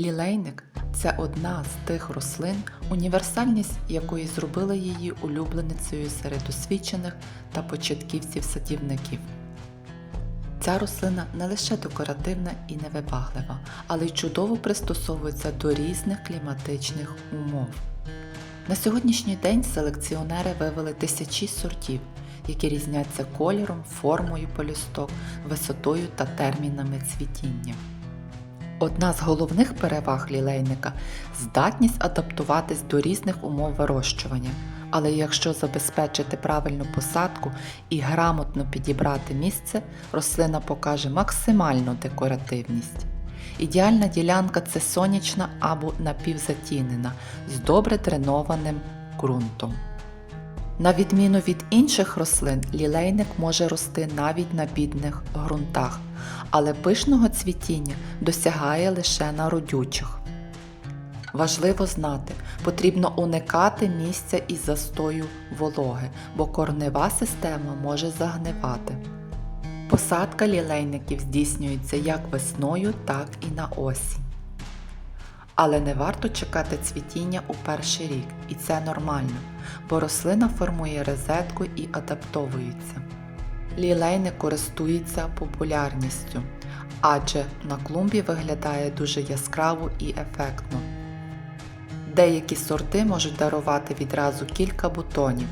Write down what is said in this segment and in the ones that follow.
Лілейник це одна з тих рослин, універсальність якої зробила її улюбленицею серед освічених та початківців садівників. Ця рослина не лише декоративна і невибаглива, але й чудово пристосовується до різних кліматичних умов. На сьогоднішній день селекціонери вивели тисячі сортів, які різняться кольором, формою полюсток, висотою та термінами цвітіння. Одна з головних переваг лілейника здатність адаптуватись до різних умов вирощування. Але якщо забезпечити правильну посадку і грамотно підібрати місце, рослина покаже максимальну декоративність. Ідеальна ділянка це сонячна або напівзатінена з добре дренованим ґрунтом. На відміну від інших рослин, лілейник може рости навіть на бідних ґрунтах, але пишного цвітіння досягає лише на родючих. Важливо знати, потрібно уникати місця із застою вологи, бо корнева система може загнивати. Посадка лілейників здійснюється як весною, так і на осінь. Але не варто чекати цвітіння у перший рік, і це нормально, бо рослина формує розетку і адаптовується. Лілейник користується популярністю, адже на клумбі виглядає дуже яскраво і ефектно. Деякі сорти можуть дарувати відразу кілька бутонів.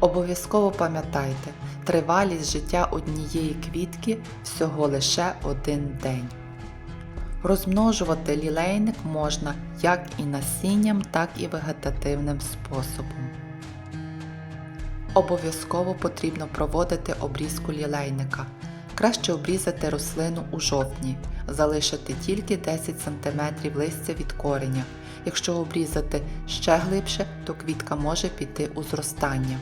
Обов'язково пам'ятайте, тривалість життя однієї квітки всього лише один день. Розмножувати лілейник можна як і насінням, так і вегетативним способом. Обов'язково потрібно проводити обрізку лілейника. Краще обрізати рослину у жовтні, залишити тільки 10 см листя від кореня. Якщо обрізати ще глибше, то квітка може піти у зростання.